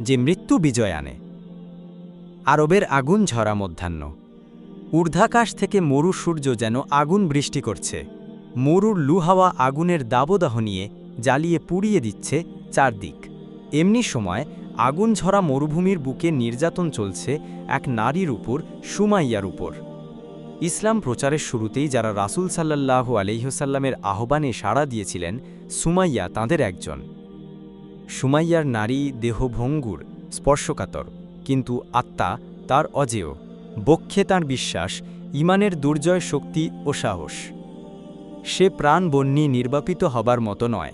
যে মৃত্যু বিজয় আনে। আরবের আগুন ঝরা মধ্যাহ্ন। ঊর্ধ্বাকাশ থেকে মরু সূর্য যেন আগুন বৃষ্টি করছে। মরুর লুহাওয়া আগুনের দাবদাহ নিয়ে জ্বালিয়ে পুড়িয়ে দিচ্ছে চারদিক। এমনি সময় আগুন ঝরা মরুভূমির বুকে নির্যাতন চলছে এক নারীর উপর, সুমাইয়ার উপর। ইসলাম প্রচারের শুরুতেই যারা রাসূল সাল্লাল্লাহু আলহিহসাল্লামের আহ্বানে সাড়া দিয়েছিলেন, সুমাইয়া তাঁদের একজন। সুমাইয়ার নারী দেহ ভঙ্গুর স্পর্শকাতর, কিন্তু আত্মা তার অজেয়। বক্ষে তাঁর বিশ্বাস, ইমানের দুর্জয় শক্তি ও সাহস। সে প্রাণ বন্যি নির্বাপিত হবার মতো নয়।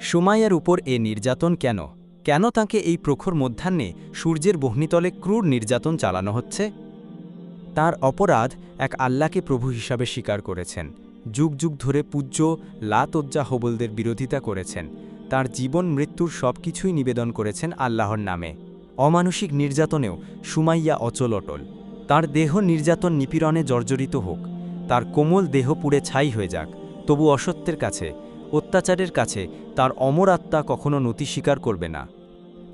সুমাইয়ার উপর এ নির্যাতন কেন? কেন তাকে এই প্রখর মধ্যাহ্নে সূর্যের বহ্নিতলে ক্রূর নির্যাতন চালানো হচ্ছে? তার অপরাধ এক আল্লাহকে প্রভু হিসাবে স্বীকার করেছেন। যুগ যুগ ধরে পূজ্য, লাতজ্জা হবলদের বিরোধিতা করেছেন। তার জীবন, মৃত্যুর সব কিছুই নিবেদন করেছেন আল্লাহর নামে। অমানসিক নির্যাতনেও সুমাইয়া অচল অটল। তার দেহ নির্যাতন নিপীড়নে জর্জরিত হোক, তার কোমল দেহ পুড়ে ছাই হয়ে যাক, তবু অসত্যের কাছে, অত্যাচারের কাছে তার অমর আত্মা কখনো নতি স্বীকার করবে না।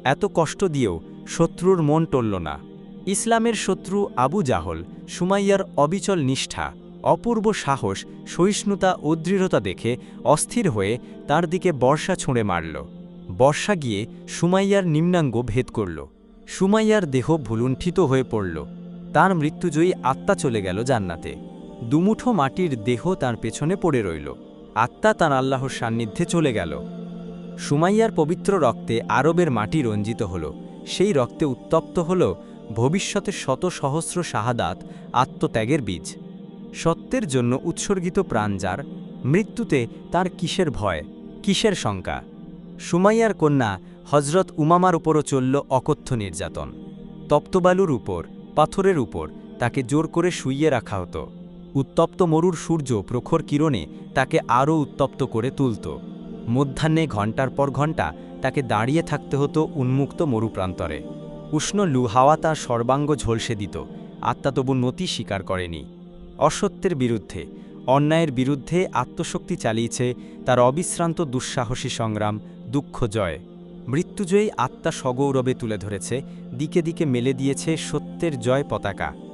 এত কষ্ট দিয়েও শত্রুর মন টলল না। ইসলামের শত্রু আবু জাহল, সুমাইয়ার অবিচল নিষ্ঠা। অপূর্ব সাহস, সহিষ্ণুতা ও দৃঢ়তা দেখে অস্থির হয়ে তার দিকে বর্ষা ছুঁড়ে মারল। বর্ষা গিয়ে সুমাইয়ার নিম্নাঙ্গ ভেদ করল। সুমাইয়ার দেহ ভুলুণ্ঠিত হয়ে পড়ল। তার মৃত্যুজয়ী আত্মা চলে গেল জান্নাতে। দুমুঠো মাটির দেহ তার পেছনে পড়ে রইল। আত্মা তার আল্লাহর সান্নিধ্যে চলে গেল। সুমাইয়ার পবিত্র রক্তে আরবের মাটি রঞ্জিত হল। সেই রক্তে উত্তপ্ত হল ভবিষ্যতে শত সহস্র শাহাদাত আত্মত্যাগের বীজ। সত্যের জন্য উৎসর্গিত প্রাণ যার, মৃত্যুতে তার কিসের ভয়, কিসের শঙ্কা? সুমাইয়ার কন্যা হজরত উমামার উপরও চলল অকথ্য নির্যাতন। তপ্তবালুর উপর, পাথরের উপর তাকে জোর করে শুইয়ে রাখা হতো। উত্তপ্ত মরুর সূর্য প্রখর কিরণে তাকে আরও উত্তপ্ত করে তুলত। মধ্যাহ্নে ঘণ্টার পর ঘণ্টা তাকে দাঁড়িয়ে থাকতে হতো উন্মুক্ত মরুপ্রান্তরে। উষ্ণ লু হাওয়া তার সর্বাঙ্গ ঝলসে দিত। আত্মা তবু নতি স্বীকার করেনি। অসত্যের বিরুদ্ধে, অন্যায়ের বিরুদ্ধে আত্মশক্তি চালিয়েছে তার অবিশ্রান্ত দুঃসাহসী সংগ্রাম, দুঃখ জয়। মৃত্যুজয়ী আত্মা সগৌরবে তুলে ধরেছে, দিকে দিকে মেলে দিয়েছে সত্যের জয় পতাকা।